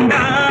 கண்டா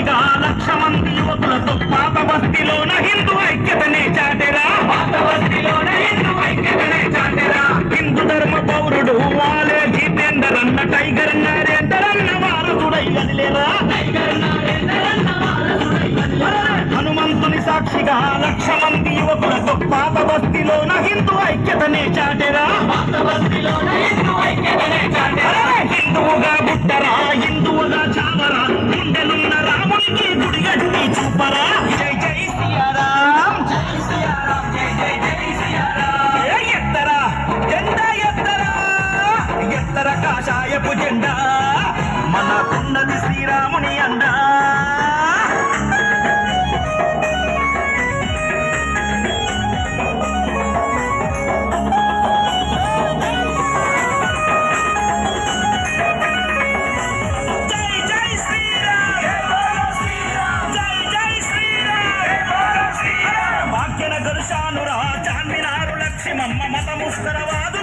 సాక్షిగా లక్ష మంది యువకులతో పాత బస్తీలోన హిందూ ఐక్యతనే చాటెరా. పాత బస్తీలోన హిందూ ఐక్యతనే చాటెరా. హిందూ ధర్మ పౌరుడు వాలే జితేందర్ అన్న టైగర్ నరేందర్ అన్న వారసుడై వదిలేరా. హనుమంతుని సాక్షిగా లక్ష మంది యువకులతో పాత బస్తీలోన హిందూ ఐక్యతనే చాటెరా. హిందువుగా పుట్టరా హిందువుగా చావరా గుండెలున్న parar. పశ్చిమ మమత ముస్తరవాదు.